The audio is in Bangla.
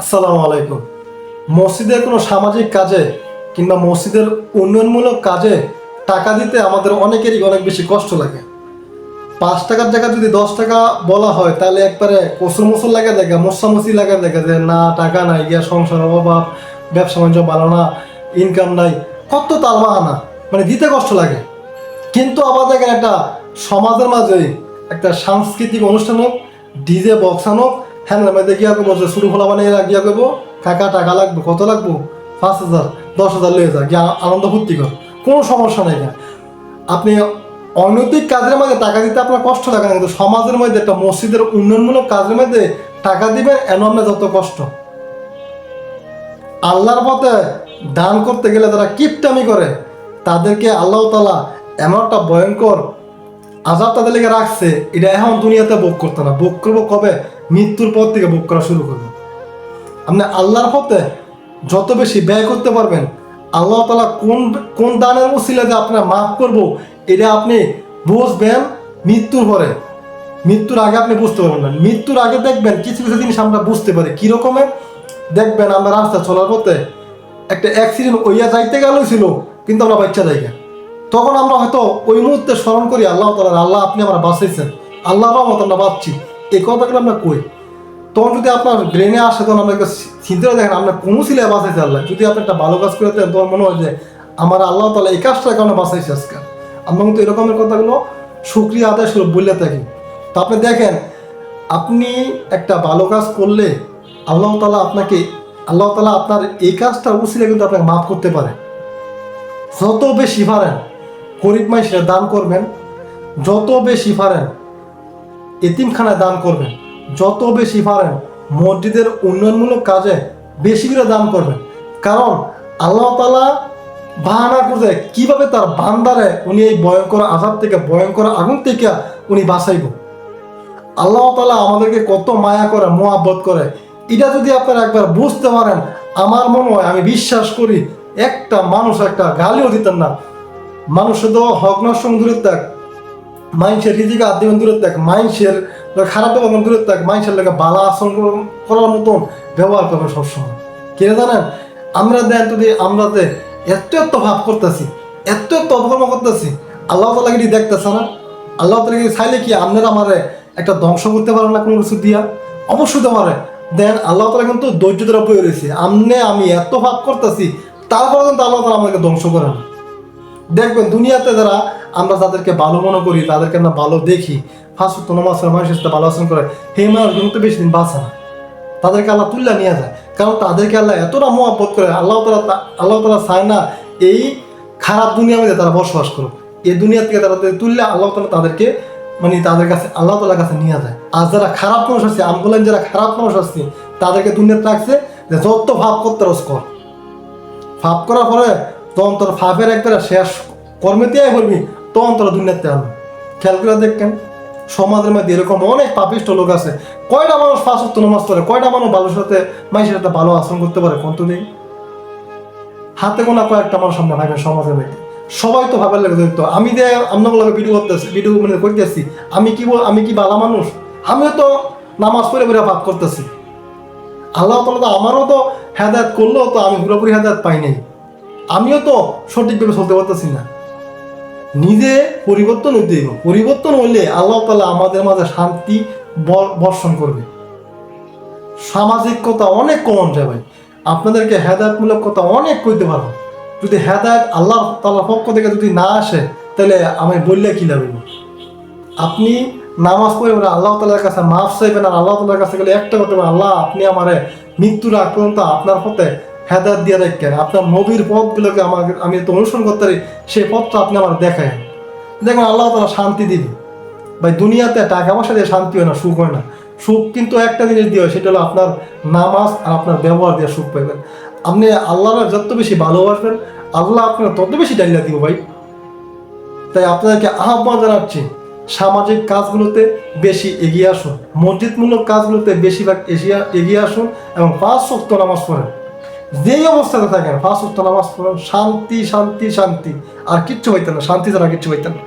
আসসালামু আলাইকুম। মসজিদের কোনো সামাজিক কাজে কিংবা মসজিদের উন্নয়নমূলক কাজে টাকা দিতে আমাদের অনেকেরই অনেক বেশি কষ্ট লাগে। পাঁচ টাকার জায়গা যদি দশ টাকা বলা হয়, তাহলে একবারে কসুর মসুর লাগা দেখা মশামসি লাগা দেখা যে, না, টাকা নাই, গিয়া সংসার অভাব, ব্যবসা বাণিজ্য ভালো না ইনকাম নাই। কত তালবাহানা মানে দিতে কষ্ট লাগে। কিন্তু আমাদের এখানে একটা সমাজের মাঝে একটা সাংস্কৃতিক অনুষ্ঠান হোক, ডিজে বক্স আনুক হ্যাঁ মধ্যে গিয়া করব যে শুরু খোলা মানে এরা গিয়া করব কাকা টাকা লাগবে, কত লাগবো? পাঁচ হাজার, দশ হাজার লয়ে যা, গিয়া আনন্দ ফুর্তি কর। কোনো সমস্যা নেই না আপনি অনৈতিক কাজের মধ্যে টাকা দিতে আপনার কষ্ট লাগে না, কিন্তু সমাজের মধ্যে একটা মসজিদের উন্নয়নমূলক কাজের মধ্যে টাকা দিবেন এন আপনার যত কষ্ট। আল্লাহর পথে দান করতে গেলে যারা কিপটামি করে, তাদেরকে আল্লাহ তালা এমন একটা ভয়ঙ্কর আজাব তাদের লেগে রাখছে, এটা এখন দুনিয়াতে ভোগ করতে না। ভোগ করব কবে? মৃত্যুর পর থেকে ভোগ করা শুরু করব। আপনি আল্লাহর পথে যত বেশি ব্যয় করতে পারবেন, আল্লাহ তালা কোন কোন দানের উসিলা যে আপনার মাফ করব, এটা আপনি বুঝবেন মৃত্যুর পরে। মৃত্যুর আগে আপনি বুঝতে পারবেন না। মৃত্যুর আগে দেখবেন কিছু কিছু জিনিস আমরা বুঝতে পারি। কীরকমের দেখবেন আমরা রাস্তা চলার পথে একটা অ্যাক্সিডেন্ট ওইয়া যাইতে গেল ছিল কিন্তু আমরা বাচ্চা যাই। তখন আমরা হয়তো ওই মুহূর্তে স্মরণ করি, আল্লাহ তালা আল্লাহ আপনি আমরা বাঁচাইছেন। আল্লাহ রহমত আমরা বাঁচছি। এই কথাগুলো আমরা কই? তখন যদি আপনার ব্রেনে আসে, তখন আমরা চিন্তা দেখেন, আপনার কোনো বাঁচাইছে আল্লাহ। যদি আপনি একটা ভালো কাজ করে তখন মনে হয় যে আমার আল্লাহ তালা এই কাজটার কারণে বাঁচাইছে আজকে। আমরা কিন্তু এরকমের কথাগুলো সুক্রিয়া আদায় স্বরূপ বললে থাকি তো আপনি দেখেন, আপনি একটা ভালো কাজ করলে আল্লাহ তালা আপনাকে, আল্লাহ তালা আপনার এই কাজটা উচিলে কিন্তু আপনাকে মাফ করতে পারে। যত বেশি পারেন, গরিব মানুষের দান করবেন, যত বেশি পারেন এতিমখানায় দান করবেন। যত বেশি পারেন, মসজিদের উন্নয়নমূলক কাজে বেশি করে দান করবেন। কারণ আল্লাহ তালা বাহানা করছে, কীভাবে তার বান্দারে উনি এই ভয়ঙ্কর আঘাত থেকে, ভয়ঙ্কর আগুন থেকে উনি বাঁচাইব। আল্লাহ তালা আমাদেরকে কত মায়া করে, মোহাব্বত করে। এটা যদি আপনারা একবার বুঝতে পারেন, আমার মনে হয়, আমি বিশ্বাস করি, একটা মানুষ একটা গালিও দিতেন না। মানুষের তো হক নষ্ট দূরে মাইন্সের রিজিকে আদিবন দূরে থাক মাইন্সের খারাপ ব্যবহার দূরে থাক মাইন্সের লেগে বালা কর- করার মতন ব্যবহার করবে সবসময়। কে জানেন? আমরা দেন যদি আমরা যে এত এত ভাব করতেছি, এত এত অপকর্ম করতেছি, আল্লাহ তালা কি দেখতেছে না? আল্লাহ তালা কি চাইলে কি আপনারা আমারে একটা ধ্বংস করতে পারেন না কোনো কিছু দিয়া? অবশ্যই তো পারে দেন আল্লাহ তালা কিন্তু ধৈর্য ধরে বয়ে রয়েছে। আমনে আমি এত ভাব করতেছি তারপরে কিন্তু আল্লাহ তালা আমাকে ধ্বংস করে না। দেখবেন দুনিয়াতে যারা আমরা যাদেরকে ভালো মনে করি, তাদেরকে আমরা ভালো দেখি। ফাঁসুত নমাজের মানুষের সাথে ভালো আচরণ করে। হে মানুষ কিন্তু বেশি দিন বাঁচে না। তাদেরকে আল্লাহ তুল্লা নিয়ে যায়। কারণ তাদেরকে আল্লাহ এতটা মহাব্বত করে, আল্লাহ তালা আল্লাহ তালা চায় না এই খারাপ দুনিয়ার মধ্যে তারা বসবাস করুক। এই দুনিয়া থেকে তারা তুললে আল্লাহ তালা তাদেরকে মানে তাদের কাছে, আল্লাহ তালার কাছে নিয়ে যায়। আর যারা খারাপ মানুষ আছে, আমগুলান যারা খারাপ মানুষ আসছে তাদেরকে দুনিয়াতে রাখছে যে যত ভাব করতে রস কর। ফাপ করার পরে তখন তোর ফাপের একবারে শেষ কর্মে দিয়ে করবি তখন তোরা দুনিয়াতে আনো খেয়াল করে দেখেন, সমাজের মধ্যে এরকম অনেক পাপিষ্ট লোক আছে। কয়টা মানুষ ফাঁসত্ব নমাজ করে কয়টা মানুষ ভালোর সাথে মানুষের সাথে ভালো আচরণ করতে পারে কত নেই? হাতে গোনা কয়েকটা মানুষ আমরা ভাবেন সমাজের মধ্যে। সবাই তো ভাবার লাগে জড়িত। আমি যে আপনার ভিডিও করতেছি ভিডিও মানে করতেছি, আমি কি বল- আমি কি বালা মানুষ? আমিও তো নামাজ পড়ে পড়ে পাপ করতেছি। আল্লাহ তালা তো আমারও তো হেদায়ত করলেও তো আমি পুরোপুরি হেদায়ত পাই নাই। আমিও তো সঠিকভাবে চলতে পারতেছি না। নিজে পরিবর্তন হইতে হইব। পরিবর্তন হইলে আল্লাহ তালা আমাদের মাঝে শান্তি বর্ষণ করবে। সামাজিক কথা অনেক কমন যায় ভাই। আপনাদেরকে হেদায়তমূলক কথা অনেক কইতে পারব। যদি হেদায়ত আল্লাহ তাল্লাহ পক্ষ থেকে যদি না আসে, তাহলে আমি বললে কি লাগবে আপনি নামাজ পড়ে আল্লাহ তালার কাছে মাফ চাইবেন আর আল্লাহ তালার কাছে গেলে একটা কথা আল্লাহ, আপনি আমার মৃত্যুর আগ পর্যন্ত আপনার পথে হেদায়ত দিয়ে রাখেন আপনার নবীর পথগুলোকে আমাকে আমি তো অনুসরণ করতে পারি, সেই পথটা আপনি আমার দেখায় দেখুন, আল্লাহ তালা শান্তি দিবে। ভাই, দুনিয়াতে টাকা পয়সা দিয়ে শান্তি হয় না, সুখ হয় না। সুখ কিন্তু একটা জিনিস দিয়ে হয়, সেটা হলো আপনার নামাজ আর আপনার ব্যবহার দিয়ে সুখ পাইবেন। আপনি আল্লাহর যত বেশি ভালোবাসবেন, আল্লাহ আপনার তত বেশি ডাইলা দিব ভাই। তাই আপনাদেরকে আহ্বান জানাচ্ছি, সামাজিক কাজগুলোতে বেশি এগিয়ে আসুন। মসজিদমূলক কাজগুলোতে বেশিরভাগ এগিয়ে আসুন এবং পাঁচ শক্ত নামাজ পড়েন। যেই অবস্থাতে থাকেন উত্তর নামাজ পড়েন, শান্তি শান্তি শান্তি। আর কিচ্ছু হইতেন না, শান্তি ছাড়া কিচ্ছু হইতেন না।